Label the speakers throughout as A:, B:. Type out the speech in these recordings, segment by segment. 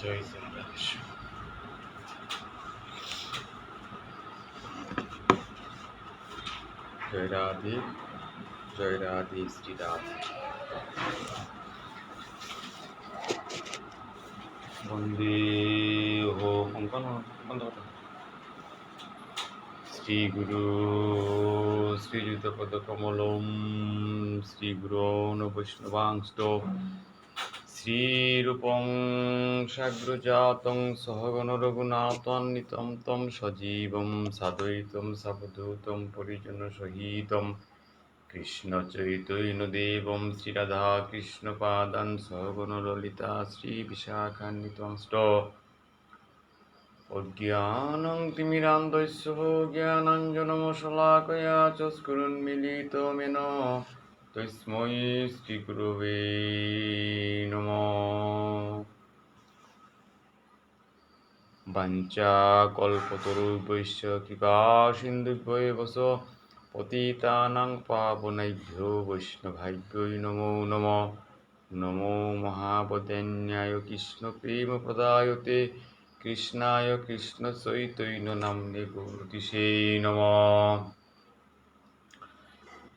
A: জয় বাংলাদেশ জয় রাধে জয় রাধে শ্রী রাধে বন্দে হো অঙ্কন বন্ধ শ্রীগুরু শ্রীযুতপদকমলম শ্রীগুরো বৈষ্ণবাংশ শ্রীরূপং সাগ্রজাতং সহগণ রঘুনাথান্বিতম তম সজীবম সাদয়িতম সাবধূতম পরিজন সহিতম কৃষ্ণ চৈতন্য দেবম শ্রীরাধা কৃষ্ণ পাদান সহগণ ললিতা শ্রী বিশাখান্বিতম ষ্ট অজ্ঞানং তিমিরান্দস্য জ্ঞানাঞ্জনমশলাকয়া চস্কুরুন্মিলিত মেন তস্মৈ শ্রীগুরবে নম বাঞ্চা বৈশ্য কৃপা বস পতিতানাং পাবনাইভ্য বৈষ্ণভাভ্যই নম নম নম মহাবদন্যায় কৃষ্ণ প্রেম প্রদায়তে কৃষ্ণায় কৃষ্ণ চৈতন্য নাম্নে গৌরতিষে নমঃ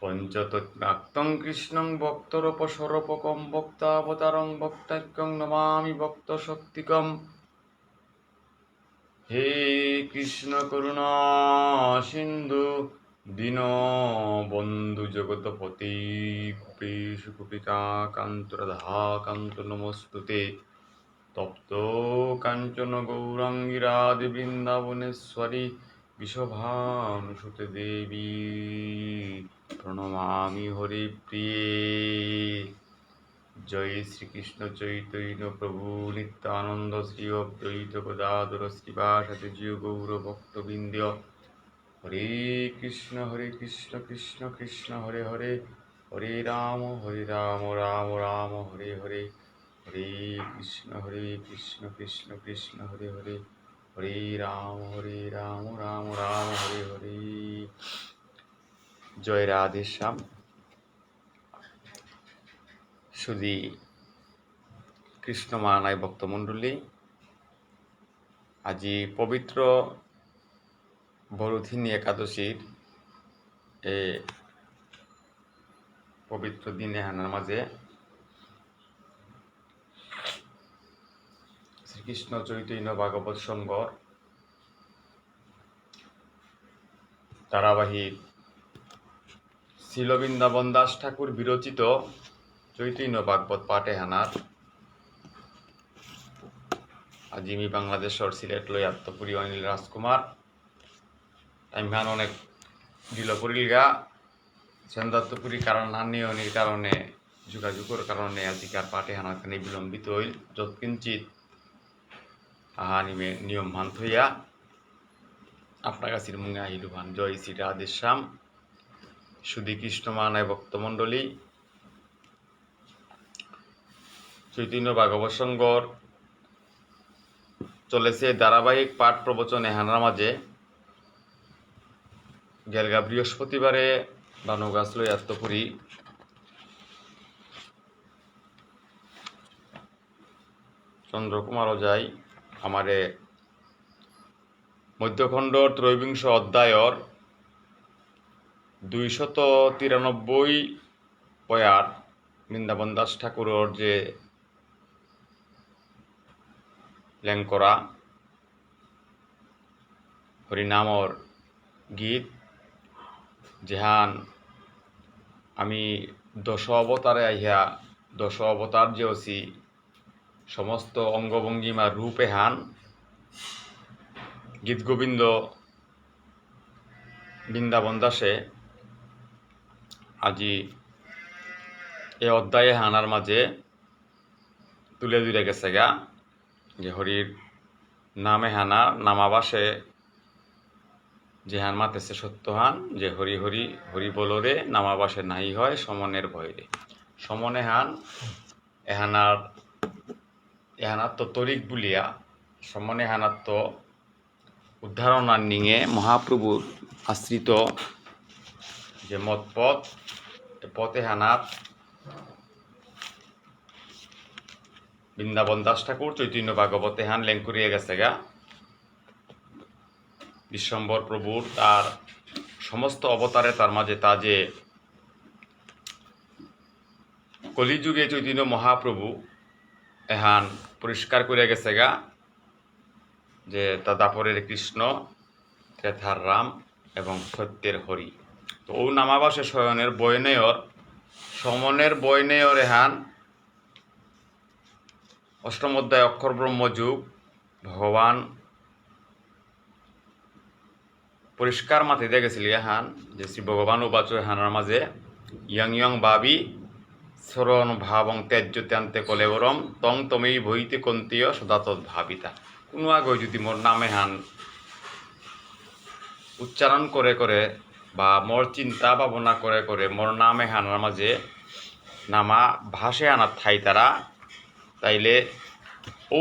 A: পঞ্চতৎপ্রাক্তং কৃষ্ণং বক্তরূপ বক্তরপসরপকম বক্তাবতারং বক্তাক্যং নমামি বক্ত শক্তিকম হে কৃষ্ণ করুণা সিন্ধু দীন বন্ধু জগৎপতি কৃপিকা কান্তরধা কান্ত নমস্তুতে তপ্ত কাঞ্চন গৌরাঙ্গিরাদি বৃন্দাবনেশ্বরী বিশভানুসুতে দেবী প্রণমামি হরিপ্রিয়ে জয় শ্রীকৃষ্ণ চৈতন্য প্রভু নিত্যানন্দ শ্রী অদ্বৈত গদাধর শ্রীবাসী জিও গৌর ভক্তবৃন্দ হরে কৃষ্ণ হরে কৃষ্ণ কৃষ্ণ কৃষ্ণ হরে হরে হরে রাম হরে রাম রাম রাম হরে হরে হরে কৃষ্ণ হরে কৃষ্ণ কৃষ্ণ কৃষ্ণ হরে হরে হরে রাম হরে রাম রাম রাম হরে হরে জয় রাধেশ্যাম সুদি মহানায় ভক্তমণ্ডলী আজি পবিত্র বরুথিনী একাদশীর এ পবিত্র দিনে হানার মাঝে শ্রীকৃষ্ণ চৈতন্য ভাগবত সংঘ ধারাবাহিক শিলবৃন্দাবন দাস ঠাকুর বিরচিত চৈতন্য বাগবত হানার আজিমি বাংলাদেশর সিলেট লই আত্মপুরী অনিল রাজকুমার টাইমহান অনেক দিল গা সেন্দাত্তপুরী কারণ অনির কারণে যোগাযোগের কারণে আজিকার হানার খানি বিলম্বিত হইল যৎকিঞ্চিত আহা নিমে নিয়ম মান্ত হইয়া আপনার কাছে মুঙ্গা ভান জয় শ্রী রাধেশ্যাম সুধীকৃষ্ণ মানায় ভক্তমণ্ডলী চৈতন্য বাগবসঙ্গর চলেছে ধারাবাহিক পাঠ প্রবচন এহানার মাঝে গেলগা বৃহস্পতিবারে লই আত্মপুরি চন্দ্রকুমার অজাই আমারে মধ্যখণ্ড ত্রয়োবিংশ অধ্যায়র দুইশত তিরানব্বই পয়ার বৃন্দাবন দাস ঠাকুরের যে ল্যাংকরা হরিনামর গীত যেহান আমি দশ অবতারে আহিয়া দশ অবতার যে অসি সমস্ত অঙ্গভঙ্গিমা রূপে হান গীত গোবিন্দ বৃন্দাবন দাসে আজি এই অধ্যায়ে হানার মাঝে তুলে দিলে গেছে গা যে হরির নামে হানা নামাবাসে যে হান মাতেছে সত্যহান যে হরি হরি হরি বলরে নামাবাসে নাই হয় সমনের ভয়রে সমনে হান এহানার এহানাত্ম তরিক বুলিয়া সমনে হানাত্ম উদ্ধারণার নিঙে মহাপ্রভুর আশ্রিত যে মত পথ পথে হানাত বৃন্দাবন দাস ঠাকুর চৈতন্য ভাগবতে হান করিয়া গেছে গা বিশ্বম্বর প্রভুর তার সমস্ত অবতারে তার মাঝে তা যে কলিযুগে চৈতন্য মহাপ্রভু এহান পরিষ্কার করে গেছে গা যে তা দাপরের কৃষ্ণ ত্রেথার রাম এবং সত্যের হরি তো ও নামাবাসে শয়নের নেয়র সমনের নেয়র এহান অষ্টম অধ্যায় অক্ষর ব্রহ্মযুগ ভগবান পরিষ্কার মাতিতে দেখেছিল এহান যে শ্রী ভগবান উপাচ এহানের মাঝে ইয়ং ইয়ং বাবি শরণ ভাবং ত্যায্য ত্যান্তে বরম তং তমেই ভইতে কন্তীয় সদাত ভাবিতা কোনো আগে যদি মোর নামে হান উচ্চারণ করে করে বা মোর চিন্তা ভাবনা করে করে মোর নামে হানার মাঝে নামা ভাসে আনার থাই তারা তাইলে ও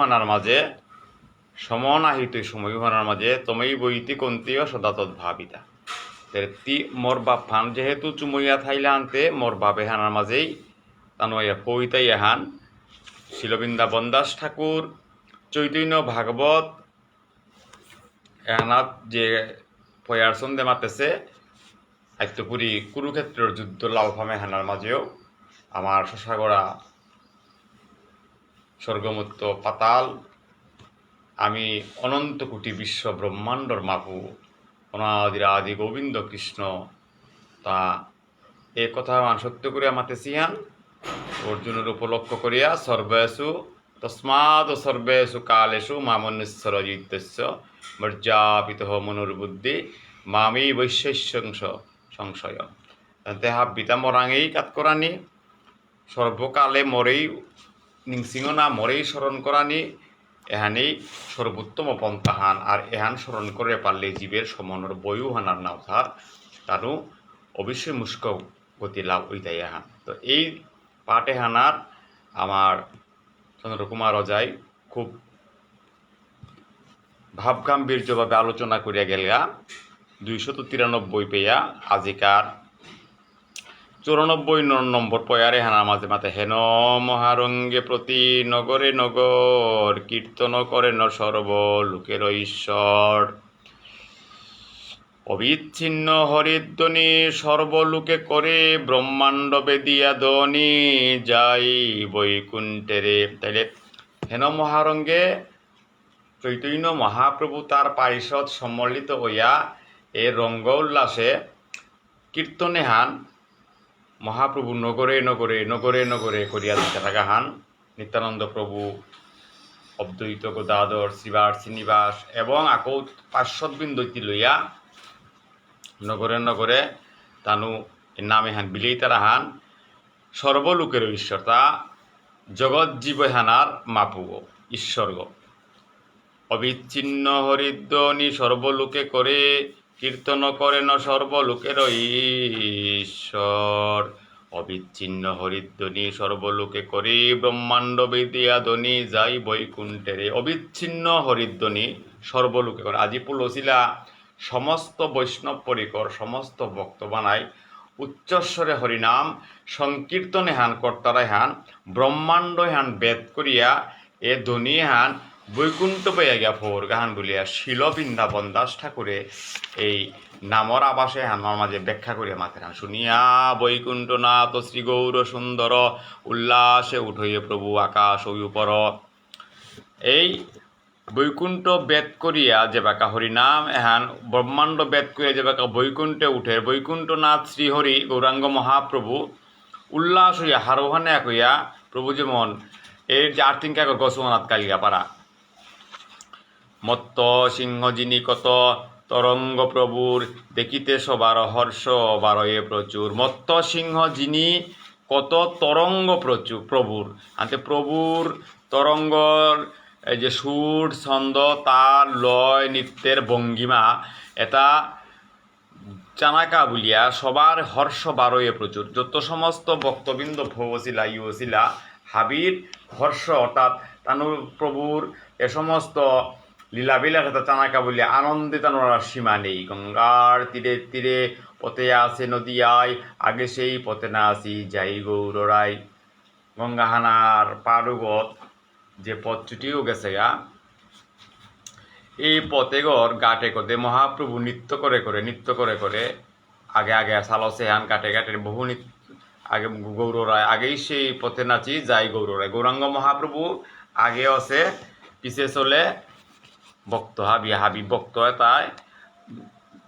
A: হানার মাঝে সময় হানার মাঝে তমেই বইতি ও সদাতত ভাবিতা তি মোর বাপ ফান যেহেতু চুমইয়া থাইলে আনতে মোর বাপে হানার মাঝেই ইয়া পৈতাই হান শিলবৃন্দাবন দাস ঠাকুর চৈতন্য ভাগবত এহানাত যে হইয়ার সন্ধে মাতেছে আয়ত্তপুরী কুরুক্ষেত্রের যুদ্ধ লালফা মেহানার মাঝেও আমার শশাগড়া স্বর্গমত্ত পাতাল আমি অনন্ত কোটি বিশ্ব ব্রহ্মাণ্ডর মাপু অনাদির আদি গোবিন্দ কৃষ্ণ তা এ কথা সত্য করিয়া হান অর্জুনের উপলক্ষ করিয়া সর্বয়সু তসমাত সর্বেষু কালেষু মামনুস্বর জিতস্য মর্যাপিত মনুর্বুদ্ধি মামি বৈশ্যংস সংশয় দেহা পিতা মরাঙেই করানি সর্বকালে মরেই নিংসিংনা মরেই স্মরণ করানি এহানেই সর্বোত্তম পন্থাহান আর এহান স্মরণ করে পারলে জীবের সমনর বয়ু হানার না থার তারও অবশ্যই মুস্ক গতি লাভ হইতাই এহান তো এই পাটে হানার আমার চন্দ্রকুমার অজয় খুব ভাবগাম্ভীর্যভাবে আলোচনা করিয়া গেলিয়া দুইশত তিরানব্বই পেয়া আজিকার চুরানব্বই নম্বর পয়ারে হানা মাঝে মাঝে হেন মহারঙ্গে প্রতি নগরে নগর কীর্তন করেন সর্ব লোকের ঈশ্বর অবিচ্ছিন্ন হরিদ্বনি সর্বলোকে করে ব্রহ্মাণ্ড বেদিয়া দনি যাই রে তাইলে হেন মহারঙ্গে চৈতন্য মহাপ্রভু তার পারিষদ সম্মিলিত হইয়া এ রঙ্গ উল্লাসে কীর্তনে হান মহাপ্রভু নগরে নগরে নগরে নগরে করিয়া দিতে থাকা হান নিত্যানন্দ প্রভু অদ্বৈত গোদাদর শ্রীবার শ্রীনিবাস এবং আকৌ পার্শ্বদবিন্দুটি লইয়া নগরে নগরে তানু নামে হান বিলেই তারা হান সর্বলোকের ঈশ্বর তা জগৎ হানার মাপুগ ঈশ্বর্গ অবিচ্ছিন্ন হরিদ্বনি সর্বলোকে করে কীর্তন করেন সর্বলোকের ঈশ্বর অবিচ্ছিন্ন হরিদ্বনি সর্বলোকে করে ব্রহ্মাণ্ড বিদিয়া ধ্বনি যাই বৈকুণ্ঠেরে অবিচ্ছিন্ন হরিদ্বনি সর্বলোকে করে আজি পুলসিলা সমস্ত বৈষ্ণব পরিকর সমস্ত ভক্ত বানায় উচ্চস্বরে হরিনাম সংকীর্তনে হান কর্তারা হান ব্রহ্মাণ্ড হান বেদ করিয়া এ ধনী হান বৈকুণ্ঠ পাইয়া গিয়া ফোর গাহান বলিয়া শিল বৃন্দাবন দাস ঠাকুরে এই নামর আবাসে হানমার মাঝে ব্যাখ্যা করিয়া মাথের হান শুনিয়া বৈকুণ্ঠনাথ শ্রী গৌর সুন্দর উল্লাসে উঠইয়ে প্রভু আকাশ ওই উপর এই বৈকুণ্ঠ বেদ করিয়া যে বাকা হরি নাম এহান ব্রহ্মাণ্ড বেদ করিয়া যে বাকা বৈকুণ্ঠে উঠে বৈকুণ্ঠ নাথ শ্রীহরি গৌরাঙ্গ মহাপ্রভু উল্লাস হইয়া হারোহানে হইয়া প্রভু যেমন এর যে আর্থিংকা কালিয়া পারা মত্ত সিংহ যিনি কত তরঙ্গ প্রভুর দেখিতে সবার হর্ষ বারয়ে প্রচুর মত্ত সিংহ যিনি কত তরঙ্গ প্রচুর প্রভুর আনতে প্রভুর তরঙ্গর এই যে সুর ছন্দ তাল লয় নৃত্যের ভঙ্গিমা এটা চানাকা বলিয়া সবার হর্ষ বারোয়ে প্রচুর যত সমস্ত বক্তবৃন্দ ভবসিলা ইউসিলা হাবির হর্ষ অর্থাৎ তানু প্রভুর এ সমস্ত লীলাবিলা এটা চানাকা বলিয়া আনন্দে তানোরা সীমা নেই গঙ্গার তীরে তীরে পথে আসে নদী আয় আগে সেই পথে না আসি যাই গৌররায় গঙ্গাহানার পারুগত যে পথটিও গেছে গা এই গড় গাটে কদে মহাপ্রভু নৃত্য করে করে নৃত্য করে করে আগে আগে সালো সেহান কাটে কাটে বহু আগে গৌর রায় আগেই সেই পথে নাচি যায় গৌর রায় গৌরাঙ্গ মহাপ্রভু আগে আছে পিছে চলে ভক্ত হাবি হাবি ভক্ত তাই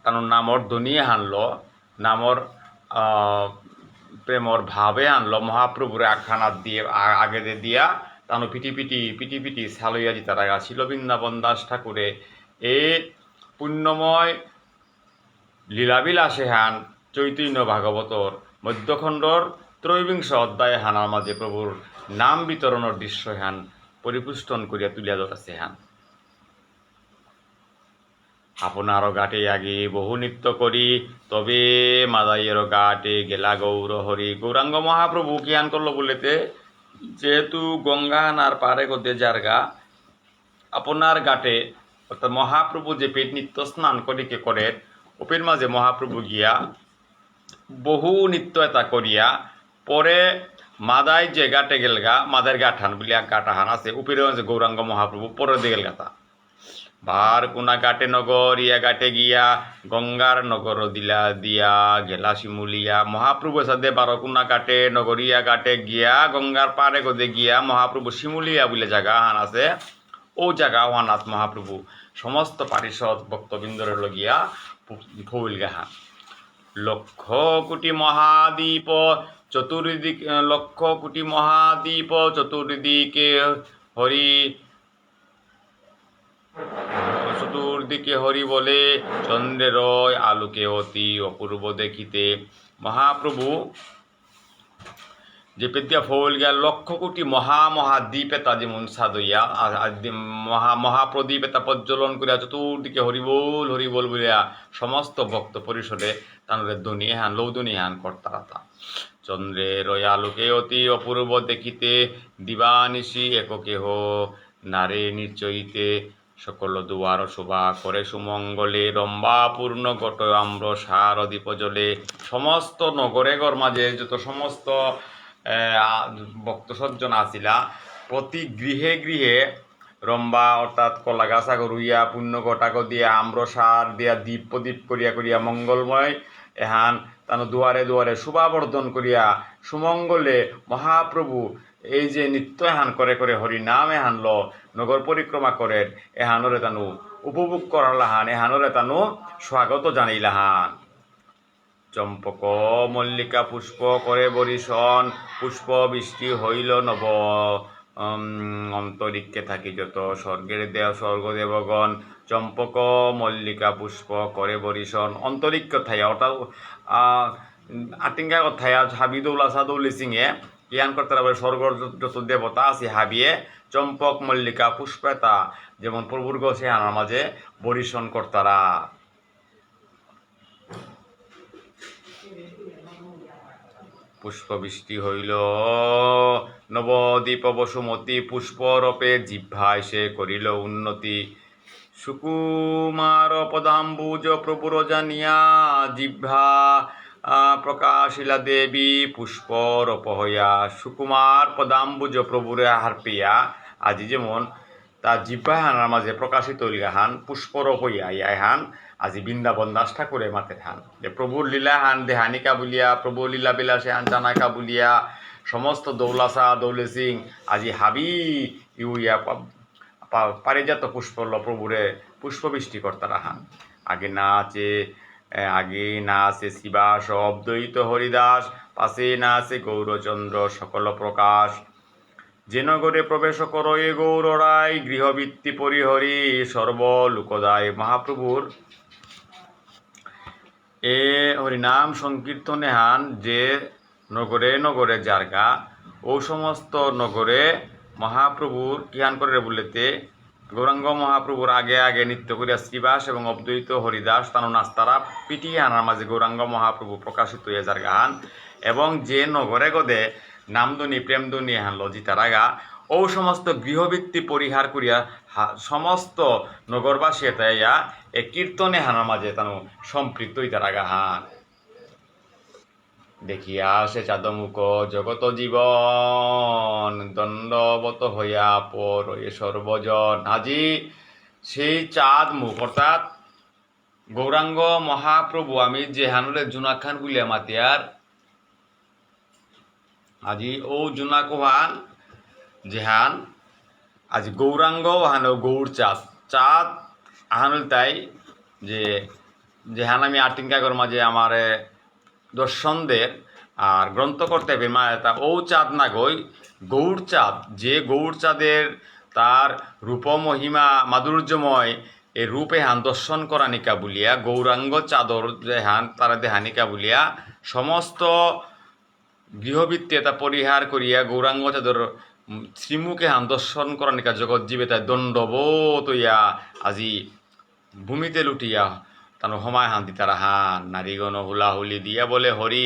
A: তার নামর ধনী হানলো নামর প্রেমর ভাবে আনলো মহাপ্রভুর আখ্যানাত দিয়ে আগে দিয়া পিটি পিটিপিটি পিটিপিটি সালইয়া জিতারাগা ছিল বৃন্দাবন দাস ঠাকুরে এ পুণ্যময় লীলাবিলাসে হান চৈতন্য ভাগবতর মধ্যখণ্ডর ত্রৈবিংশ অধ্যায় হান আমাদের প্রভুর নাম বিতরণের দৃশ্য হান পরিপুষ্টন করিয়া তুলিয়া ধরাছে হান আপনারও গাটে আগে বহু নৃত্য করি তবে মাদাইয়েরও গাটে গেলা গৌর হরি গৌরাঙ্গ মহাপ্রভু জ্ঞান করলো বলেতে যেহেতু গঙ্গা নার পারে গদে জারগা আপনার গাটে অর্থাৎ মহাপ্রভু যে পেট নিত্য স্নান করিকে করে ওপের মাঝে মহাপ্রভু গিয়া বহু এটা করিয়া পরে মাদাই যে গাটে গেলগা মাদের গাঠান বলিয়া গাটাহান আছে উপের মাঝে গৌরাঙ্গ মহাপ্রভু পরে দিয়ে গেলগাতা ভার কোনা কাটে নগর ইয়া কাটে গিয়া গঙ্গার নগর দিলা দিয়া গেলা শিমুলিয়া মহাপ্রভু সাথে বার কোনা কাটে ইয়া কাটে গিয়া গঙ্গার পারে গদে গিয়া মহাপ্রভু শিমুলিয়া বলে জায়গা হান আছে ও জায়গা ওয়ানাথ মহাপ্রভু সমস্ত পারিষদ ভক্তবৃন্দর লগিয়া ফৌল গাহা লক্ষ কোটি মহাদ্বীপ চতুর্দিক লক্ষ কোটি মহাদ্বীপ চতুর্দিকে হরি চতুর্দিকে হরি বলে চন্দ্রের আলোকে অতি অপূর্ব দেখিতে মহাপ্রভু যে বিদ্যা ফল গিয়া লক্ষ কোটি মহা মহাদ্বীপে তা যেমন সাদইয়া মহা মহাপ্রদীপে তা প্রজ্বলন করিয়া চতুর্দিকে হরিবোল হরিবোল বলিয়া সমস্ত ভক্ত পরিষদে তাহলে ধনী হান লৌদনী হান কর্তা তা চন্দ্রের আলোকে অতি অপূর্ব দেখিতে দিবানিশি এককেহ নারে নিচইতে সকল দুয়ার শোভা করে সুমঙ্গলে রম্বাপূর্ণ গট আম্র সার জলে সমস্ত নগরে গর মাঝে যত সমস্ত ভক্ত সজ্জন আসিলা প্রতি গৃহে গৃহে রম্বা অর্থাৎ কলা গাছা করুইয়া পূর্ণ গটাক দিয়া আম্র সার দিয়া দ্বীপ প্রদীপ করিয়া করিয়া মঙ্গলময় এহান তেন দুয়ারে দুয়ারে শোভাবর্ধন করিয়া সুমঙ্গলে মহাপ্রভু এই যে নিত্য এহান করে করে হরি নাম এহান ল নগর পরিক্রমা করে এহানরে তানু উপভোগ করলাহান এহানরে তানু স্বাগত জানিলাহান চম্পক মল্লিকা পুষ্প করে বরিশন পুষ্প বৃষ্টি হইল নব অন্তরিক্ষে থাকি যত স্বর্গের দেহ স্বর্গদেবগণ চম্পক মল্লিকা পুষ্প করে বরিশন অন্তরিক্ষ থাই অর্থাৎ আটিঙ্গা কথায় হাবিদৌলা সাদৌলি সিংয়ে ইয়ানকর্তারা বলে স্বর্গ দেবতা আছে হাবিয়ে চম্পক মল্লিকা পুষ্পেতা যেমন প্রভুর্গ সে আনার মাঝে বরিশন কর্তারা পুষ্প বৃষ্টি হইল নবদ্বীপ বসুমতী পুষ্পরপে জিহ্ভায় এসে করিল উন্নতি সুকুমার পদাম্বুজ প্রভুর জানিয়া জিহ্ভা প্রকাশিলা দেবী পুষ্পর অপহয়া সুকুমার পদাম্বুজ প্রভুরে হারপিয়া আজি যেমন তা জিব্বাহানার মাঝে প্রকাশিত পুষ্পর পুষ্পরপ ইয়াই হান আজি বৃন্দাবন দাস ঠাকুরে মাতে হান যে প্রভুর হান দেহানিকা বুলিয়া প্রভুর লীলা বিলাসে হান চানাকা বলিয়া সমস্ত দৌলাসা দৌলে সিং আজি হাবি ইউয়া পারিজাত পুষ্পল প্রভুরে পুষ্পবৃষ্টি কর্তারা হান আগে নাচে আগে না আছে শিবাস অবদ্বৈত হরিদাস পাশে না আছে গৌরচন্দ্র সকল প্রকাশ যে নগরে প্রবেশ কর এ গৌর রায় গৃহবৃত্তি পরিহরি সর্বলোকদায় মহাপ্রভুর এ হরিনাম সংকীর্তনে হান যে নগরে নগরে জারগা ও সমস্ত নগরে মহাপ্রভুর কিহান করে বলেতে গৌরাঙ্গ মহাপ্রভুর আগে আগে নৃত্য করিয়া শ্রীবাস এবং অবদ্বৈত হরিদাস তানু নাস্তারা পিটিয়ে আনার মাঝে গৌরাঙ্গ মহাপ্রভু প্রকাশিত এজার গান এবং যে নগরে গদে নামদুনি প্রেমদুনি হান লজিতারা গা ও সমস্ত গৃহবৃত্তি পরিহার করিয়া সমস্ত নগরবাসী তাইয়া এ কীর্তনে হানার মাঝে তানু সম্পৃক্ত তারা গাহান দেখিয়া সে চাদমুক জগত জীবন দণ্ডবত হইয়া পর এ সর্বজন আজি সেই চাঁদ মুখ অর্থাৎ গৌরাঙ্গ মহাপ্রভু আমি যে হানুরে জুনা খান বুলিয়া মাতিয়ার আজি ও জুনা জুনাকোহান জেহান আজি গৌরাঙ্গ হানো গৌর চাঁদ চাঁদ আহানুল তাই যে জেহান আমি আটিঙ্কা করমা যে আমার দর্শনদের আর গ্রন্থকর্তা বিমায়তা ও চাঁদ না গই গৌর চাঁদ যে গৌর চাঁদের তার রূপমহিমা মাধুর্যময় এ রূপে হান দর্শন নিকা বলিয়া গৌরাঙ্গ চাদর হান তারা দেহানিকা বলিয়া সমস্ত গৃহবৃত্তে তা পরিহার করিয়া গৌরাঙ্গ চাদর শ্রীমুখে হান দর্শন করানিকা জগৎজীবে তাই দণ্ডবোধ হইয়া আজি ভূমিতে লুটিয়া তার হমায় হান্তি তারা হান নারীগণ হুলাহুলি দিয়ে বলে হরি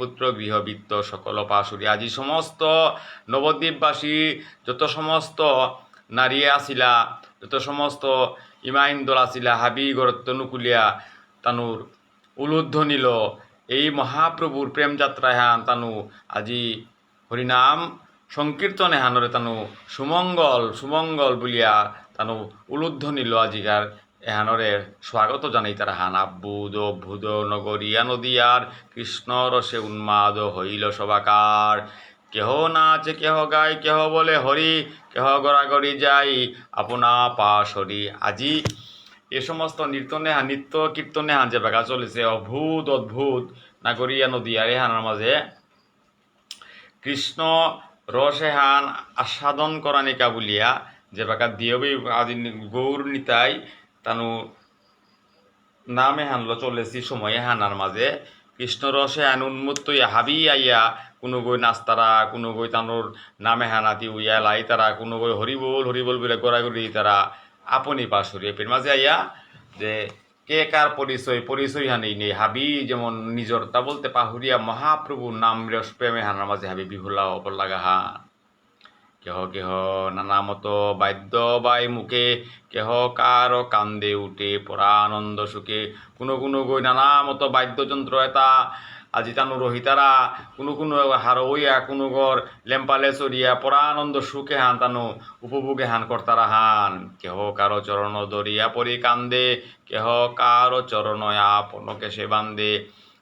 A: পুত্র গৃহবৃত্ত সকল পাশুরি আজি সমস্ত নবদ্বীপবাসী যত সমস্ত নারী আসিলা যত সমস্ত ইমাইন দল আসিলা হাবি গরত্তনুকুলিয়া তানুর নিল এই মহাপ্রভুর প্রেমযাত্রায় হান তানু আজি হরিনাম সংকীর্তনে হানরে তানু সুমঙ্গল সুমঙ্গল বলিয়া তানু নিল আজিকার এহানরে স্বাগত জানাই তার হান আব্বুদ ভূদ নগরিয়া নদিয়ার কৃষ্ণ রসে উন্মাদ হইল সবাকার কেহ নাচ কেহ গায় কেহ বলে হরি কেহ গড়াগড়ি যাই আপনা পাশ হরি আজি এ সমস্ত নৃত্য হান নৃত্য কীর্তনে হান যে বেগা চলেছে অভূত অদ্ভুত নাগরিয়া নদিয়ার এহানের মাঝে কৃষ্ণ হান আস্বাদন নিকা বলিয়া যে বেগা দিয়বি আদি গৌর নিতাই তানু নামে হানলো চলেছি সময়ে হানার মাঝে কৃষ্ণরসে আন উন্মুত্ত হাবি আইয়া কোনো গৈ নাস্তারা কোনো গৈ তানুর নামে হানাতি উইয়া লাই তারা কোনো গৈ হরিবল হরিবল বলে গড়াগড়ি তারা আপনি পাশুরি এপির মাঝে আইয়া যে কে কার পরিচয় পরিচয় হানি নেই হাবি যেমন নিজর তা বলতে পাহুরিয়া মহাপ্রভুর নাম প্রেমে হানার মাঝে হাবি বিহুলা অপর লাগা হান কেহ কেহ নানা মত বাদ্য বাই মুখে কেহ কার কান্দে উঠে পরানন্দ সুখে কোনো কোনো গৈ নানা মতো বাদ্যযন্ত্র এটা আজি তানু রহিতারা কোনো কোনো ওইয়া কোনো গর লেম্পালে চড়িয়া পরানন্দ সুখে হান তানু উপভোগে হান কর্তারা হান কেহ কারো চরণ দরিয়া পরি কান্দে কেহ কারো চরণ আপনকে সে বান্দে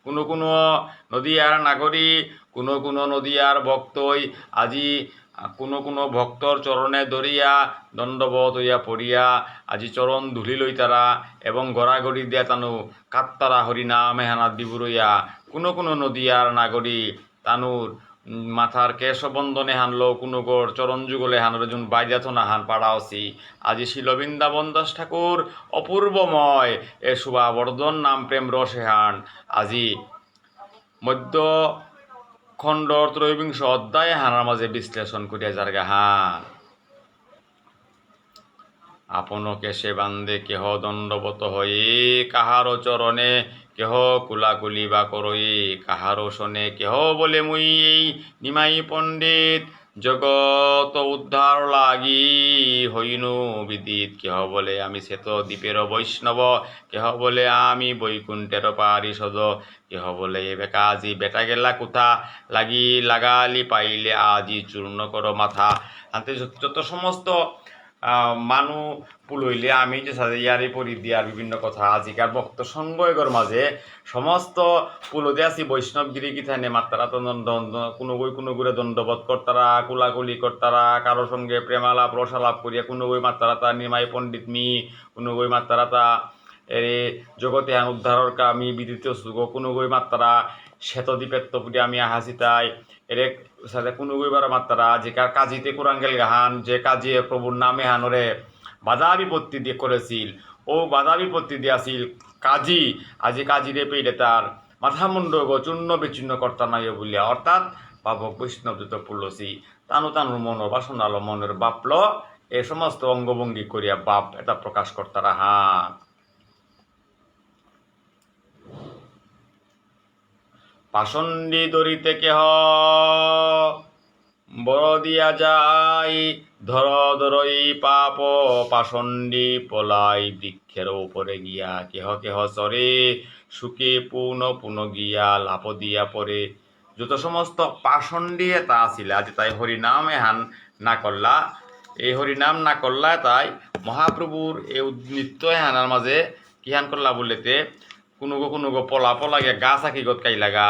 A: কোনো কোনো নদী আর নাগরী কোনো কোনো নদী আর ভক্তই আজি কোনো কোনো ভক্তর চরণে ধরিয়া দণ্ডবত হইয়া পড়িয়া আজি চরণ ধুলি তারা এবং গড়াগড়ি দিয়া তানু কাত্তারা হরিনাম হেহানাত দিবুরইয়া কোনো কোনো নদীয়ার নাগরি তানুর মাথার কেশবন্ধনে হানলো কোনো চরণ যুগলে হানর যুন বাইজাত না হান অসি আজি শিলবৃন্দাবন দাস ঠাকুর অপূর্বময় এ শুভাবর্ধন নাম প্রেম রসে হান আজি মধ্য খণ্ড ত্রয়োবিংশ অধ্যায় হানার মাঝে বিশ্লেষণ করিয়া যার হান আপনকে সে বান্দে কেহ দণ্ডবত হয়ে কাহারও চরণে কেহ কুলাকুলি বা করই কাহারও শোনে কেহ বলে মুই এই নিমাই পণ্ডিত জগত উদ্ধার লাগি হইনু বিদিত কেহ বলে আমি শ্বেত দ্বীপের বৈষ্ণব কেহ বলে আমি বৈকুণ্ঠের পারিষদ কেহ বলে বেকা আজি বেটা গেলা কোথা লাগি লাগালি পাইলে আজি চূর্ণ কর মাথা আনতে যত সমস্ত মানু পুলইলে আমি যে সাথে ইয়ারি পরি দিয়ার বিভিন্ন কথা আজিকার ভক্ত সংগয়গর মাঝে সমস্ত পুলতে আছি বৈষ্ণবগিরি কিথানে মাত্রা দণ্ড কোনো গই কোনো গুড়ে দণ্ডবোধ কর্তারা কুলাকুলি কর্তারা কারো সঙ্গে প্রেমালাপ রসালাপ করিয়া কোনো গই মাত্রা তা নিমাই পণ্ডিত মি কোনো গই মাত্রা তা এরে জগতে আন উদ্ধারর কামি বিদিত সুগ কোনো গই মাত্রা শ্বেতদ্বীপের তপুটি আমি তাই এর সাথে কোনো গইবার মাত্রা কার কাজিতে কোরআঙ্গেল গাহান যে কাজিয়ে প্রভুর নামে হানরে বাধা বিপত্তি দিয়ে করেছিল ও বাধা বিপত্তি দিয়াছিল কাজী আজি কাজিরে পেইলে তার মাথামুণ্ড চূর্ণ বিচ্ছিন্ন কর্তা নাই বলিয়া অর্থাৎ বাব বৈষ্ণব যত পুলসি তানু তানুর মন বাসনাল মনের বাপল এ সমস্ত অঙ্গভঙ্গি করিয়া বাপ এটা প্রকাশ কর্তারা হাত পাশন্ডি দরিতে কেহ বড় দিয়া যাই ধর ধরই পাপ পাশন্ডি পলাই বৃক্ষের উপরে গিয়া কেহ কেহ চরে সুখে পূর্ণ পুন গিয়া লাভ দিয়া পরে যত সমস্ত পাশন্ডি তা আছিল আজ তাই নাম এহান না করলা এই নাম না করলা তাই মহাপ্রভুর এই নিত্য এহানার মাঝে কিহান করলা বলিতে কোনো কোনো পলা পলাগে গাছ আঁকি গত কাই লাগা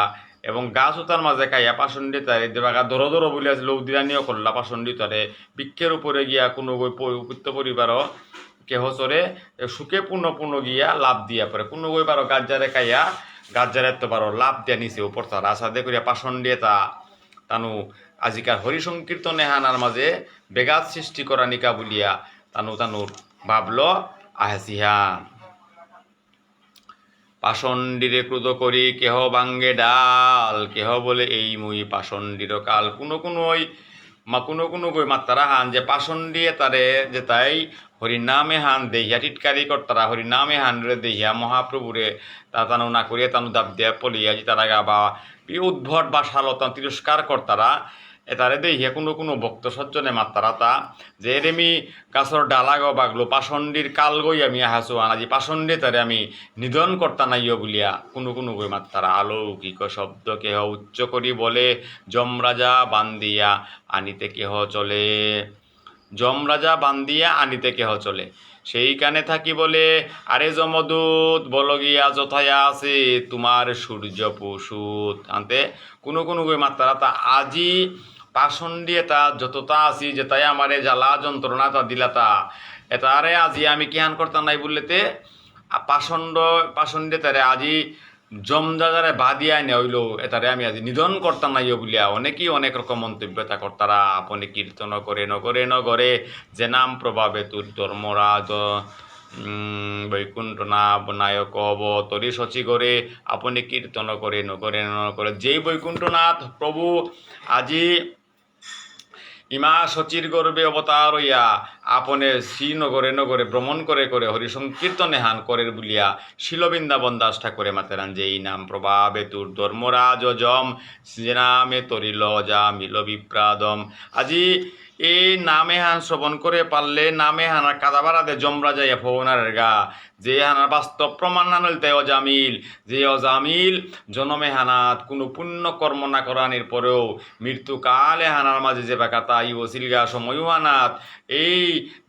A: এবং গাছ উতার মাঝে কাইয়া পাশন্ডি তারে দেবাগা ধর ধর বলিয়া লোক দিলানিও করলা পাশন্ডি তারে বৃক্ষের উপরে গিয়া কোনো উপিত্ত পরিবার কেহ চরে সুখে পূর্ণ পূর্ণ গিয়া লাভ দিয়া পরে কোনো গই পারো গাজ্জারে কাইয়া গাজ্জারে তো পারো লাভ দিয়া নিছে উপর তার আশা দে করিয়া দিয়ে তা তানু আজিকার হরি সংকীর্তনে হানার মাঝে বেগাত সৃষ্টি করা নিকা বলিয়া তানু তানুর ভাবল আহাসিহান পাষণ্ডীরে ক্রুত করি কেহ বাঙ্গে ডাল কেহ বলে এই মুই পাষণ্ডীর কাল কোনো কোনো ওই মা কোনো কোনো কই তারা হান যে পাষণ্ডীয়ে তারে যে তাই নামে হান দেহিয়া টিটকারি কর্তারা নামে হান রে দেহিয়া মহাপ্রভুরে তা তানু না করিয়া তানু দাব দিয়া পলিয়া যে তারা গা বা উদ্ভট বা সালতান তিরস্কার কর্তারা তারে দেহিয়া কোনো কোনো ভক্ত সজ্জনে তা যে রেমি কাছর ডালাগ বাগলো পাষণ্ডীর কাল গই আমি হাসু আনাজি পাষণ্ডে তারে আমি নিধন কর্তা নাইয় বলিয়া কোনো কোনো গই মাত্রারা আলৌকিক শব্দ কেহ উচ্চ করি বলে যমরাজা বান্দিয়া আনিতে কেহ চলে যমরাজা বান্দিয়া আনিতে কেহ চলে কানে থাকি বলে আরে যমদূত বল গিয়া যথায়া আছে তোমার সূর্য পশুত আনতে কোনো কোনো মাত্রা তা আজি পাশণ্ডি এটা যতটা আছি যে যেটাই আমার জ্বালা যন্ত্রণা তা দিলাতা এটারে আজি আমি কিহান করতাম নাই বললেতে পাষণ্ড পাষণ্ডে তারে আজি জমদাদারে বাদিয়া নেইল এটারে আমি আজি নিধন করতাম নাই বলিয়া অনেকেই অনেক রকম মন্তব্যতা কর্তারা আপনি কীর্তন করে নগরে নগরে যে নাম প্রভাবে তুর ধর্মরাজ বৈকুণ্ঠনাভ নায়ক অবতরি সচি করে আপনি কীর্তন করে নগরে নগরে যেই বৈকুণ্ঠনাথ প্রভু আজি ইমা সচির গর্বে অবতার হইয়া আপনে শ্রীনগরে নগরে ভ্রমণ করে করে হরি সংকীর্তনে হান করের বলিয়া শিলবৃন্দাবন দাস ঠাকুরে মাতেরান যে এই নাম প্রভাবে তুর ধর্মরাজ জম যে নামে তরিল যা মিল বিপ্রাদম আজি এই নামে হান শ্রবণ করে পারলে নামে হানার কাদা বাড়াতে জমরা যায় ফৌনারের গা যে হানার বাস্তব প্রমাণ না নিলতে অজামিল যে অজামিল জনমে হানাত কোনো পুণ্য কর্ম না করানির পরেও মৃত্যুকালে হানার মাঝে যে বেকাতা অসিল গা সময়ও হানাত এই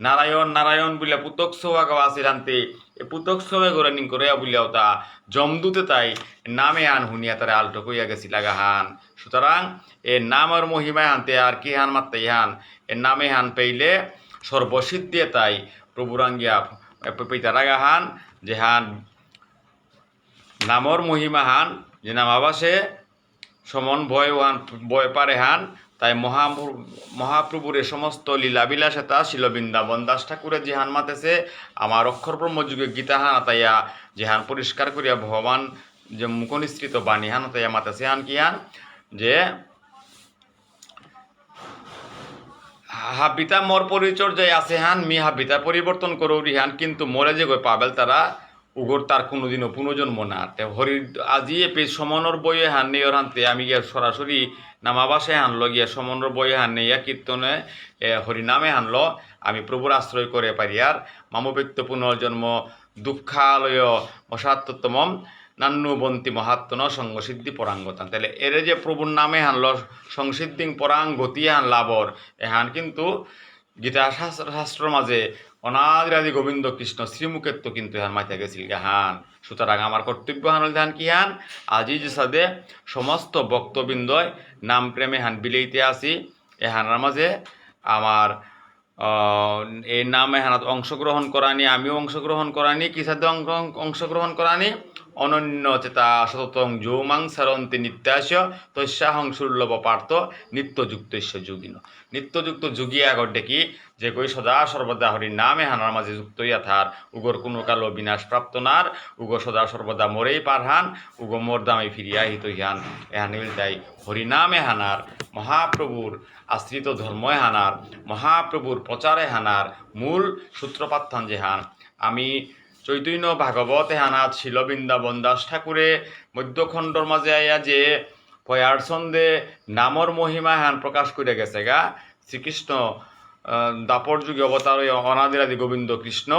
A: নারায়ণ নারায়ণ বলে পুতক সোহাগ আসিরান্তে পুতক সবে নিন করিয়া বলিয়াও তা জমদুতে তাই নামে আন হুনিয়া তারা আলটো কইয়া লাগা হান সুতরাং এ নামের মহিমায় আনতে আর কি হান মাত্তাই হান এ নামে হান পেইলে সর্বসিদ্ধে তাই প্রভুরাঙ্গিয়া রাগা হান যে হান নামর মহিমা হান যে নাম আবাসে সমন ভয় হান ভয় পারে হান তাই মহা মহাপ্রভুর এ সমস্ত লীলাবিলাসেতা শিল বৃন্দাবন দাস ঠাকুরের জিহান মাতেছে আমার অক্ষর ব্রহ্মযুগে গীতাহান আতাইয়া জিহান পরিষ্কার করিয়া ভগবান যে মুখনিসৃত বাণী হান আতাইয়া মাতেছে হান যে হাবিতা মোর পরিচর্যায় আছে হান মি হাবিতা পরিবর্তন করো রিহান কিন্তু মরে যে গে পাবেল তারা উগর তার কোনোদিনও পুনর্জন্ম না তে হরি আজি এ সমনর বইয়ে হান নেই হানতে আমি সরাসরি নামাবাসে আনলো গিয়া সমন্দ্র বই হান ইয়া কীর্তনে হরিনামে আনলো আমি প্রভুর আশ্রয় করে পারি আর মামব্যক্ত পুনর্জন্ম দুঃখালয় নান্নু বন্তি মহাত্মন সংসিদ্ধি পরাঙ্গতান তাহলে এর যে প্রভুর নামে হানল সংসিদ্ধি পরাং গতি হান লাভর এহান কিন্তু গীতা শাস্ত্র মাঝে অনাদিরাদি গোবিন্দ কৃষ্ণ শ্রীমুখের তো কিন্তু এহান মাইতে গেছিল হান সুতরাং আমার কর্তব্য হান ধান কি হান যে সাদে সমস্ত বক্তবৃন্দয় নাম প্রেমে হান বিলেইতে আসি এ হানার মাঝে আমার এই নাম এহানত অংশগ্রহণ করানি আমিও অংশগ্রহণ করানি কিসাতে অংশগ্রহণ করানি অনন্য চেতা সততং যৌমাং সারন্তি নিত্যাস তৈশাহং সুলভ পার্থ নিত্যযুক্ত যুগিন নিত্যযুক্ত যুগিয়া আগর কি যে কই সদা সর্বদা হরি নামে হানার মাঝে যুক্ত ইয়া থার উগর কোনো কালো বিনাশ প্রাপ্ত নার উগ সদা সর্বদা মরেই হান উগ মোর দামে ফিরিয়া হিত হিয়ান এহান তাই নামে হানার মহাপ্রভুর আশ্রিত ধর্ময় হানার মহাপ্রভুর প্রচারে হানার মূল সূত্রপাত্থান যে হান আমি চৈতন্য ভাগবত হানাত শিল বৃন্দাবন দাস ঠাকুরে মধ্যখণ্ডর মাঝে আইয়া যে পয়ার ছন্দে নামর মহিমা হান প্রকাশ করে গেছে গা শ্রীকৃষ্ণ দাপর যুগে অবতার ওই অনাদিরাদি গোবিন্দ কৃষ্ণ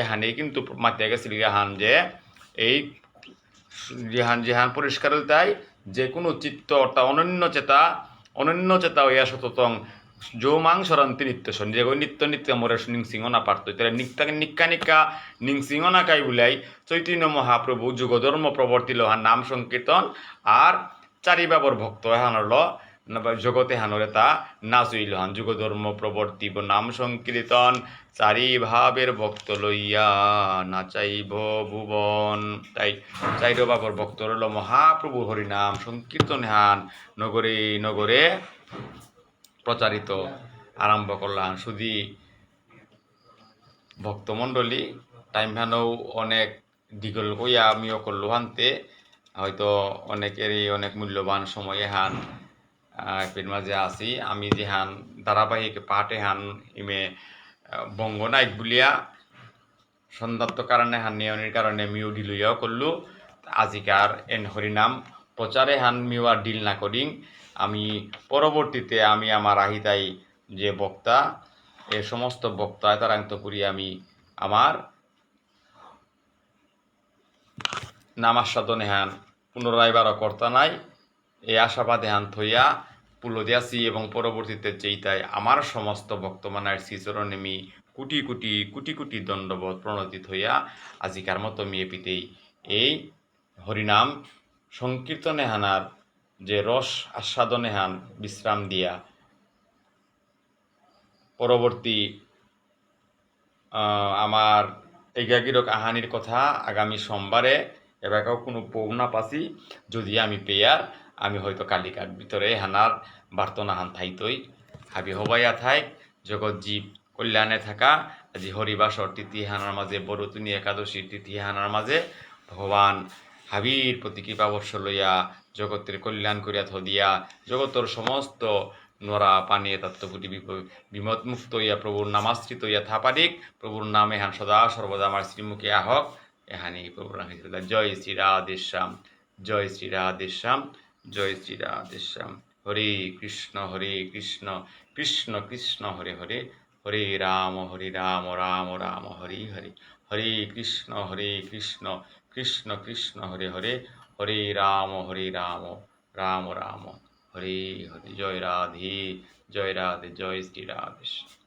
A: এহানেই কিন্তু মাতিয়া গেছিল ইহান যে এই যেহান জিহান পরিষ্কার তাই যে কোনো চিত্ত অর্থাৎ অনন্য চেতা অনন্য চেতা ওয়া সততং যৌমাং সরান্তি নিত্য শনি যে নিত্য নিত্য মরে নিংসিংহ না পারত তাহলে নিত্যাকে নিকা নিকা নিংসিংহ না কাই বুলাই চৈতন্য মহাপ্রভু যুগধর্ম প্রবর্তিল হ্যাঁ, নাম সংকীর্তন আর বাবর ভক্ত এহান হল জগতে হানরে তা নাচইল হান ধর্ম প্রবর্তিব নাম সংকীর্তন চারি ভাবের ভক্ত লইয়া নাচাইব ভুবন তাই চাইর বাবর ভক্ত রইল মহাপ্রভু হরিনাম সংকীর্তন হান নগরে নগরে প্রচারিত আরম্ভ করলাম শুধু ভক্তমণ্ডলী টাইম ভ্যানও অনেক দীঘল কইয়া আমিও করলো হানতে হয়তো অনেকেরই অনেক মূল্যবান সময়ে হান এপির যে আছি আমি যে হান ধারাবাহিক পাটে হান ইমে বঙ্গনায়ক বুলিয়া সন্ধ্যাত্ম কারণে হান নিয়নের কারণে মিউ ডিলুইয়াও করলু আজিকার এন হরিনাম প্রচারে হান মিউ আর ডিল না করিং আমি পরবর্তীতে আমি আমার আহিতাই যে বক্তা এ সমস্ত বক্তা তারান্ত করি আমি আমার নামাজ সাধনে হান পুনরায় বারো কর্তা নাই এই আশাবাদে হান থইয়া পুলোদিয়াসি এবং পরবর্তীতে যেইতাই আমার সমস্ত ভক্তমানায় শ্রীচরণেমি কোটি কোটি কোটি কোটি দণ্ডবোধ প্রণোদিত হইয়া আজিকার মতো মেয়েপিতেই এই হরিনাম সংকীর্তনে হানার যে রস আস্বাদনে হান বিশ্রাম দিয়া পরবর্তী আমার এগাগিরক আহানির কথা আগামী সোমবারে এবার কোনো পৌনা পাশি যদি আমি পেয়ার আমি হয়তো কালিকার ভিতরে হানার বার্তনা হান থাইতই হাবি হবাইয়া থাই জগৎ জীব কল্যাণে থাকা আজি হরিবাসর তৃতীয় হানার মাঝে বরতুনি একাদশী তৃতীয় হানার মাঝে ভগবান হাবির প্রতি বর্ষ লইয়া জগতের কল্যাণ করিয়া থদিয়া জগতর সমস্ত নোরা পানি তত্ত্বপুটি বিমত মুক্ত ইয়া প্রভুর নামাশ্রিত ইয়া থাপারিক প্রভুর নামে হান সদা সর্বদা আমার শ্রীমুখে আহক এহানি প্রভুর জয় শ্রী রাধেশ্যাম জয় শ্রী রাধেশ্যাম জয় শ্রী রাধেশ্যাম হরে কৃষ্ণ হরে কৃষ্ণ কৃষ্ণ কৃষ্ণ হরে হরে হরে রাম হরে রাম রাম রাম হরে হরে হরে কৃষ্ণ হরে কৃষ্ণ কৃষ্ণ কৃষ্ণ হরে হরে হরে রাম হরে রাম রাম রাম হরে হরে জয় রাধে জয় রাধে জয় শ্রী রাধেশ্যাম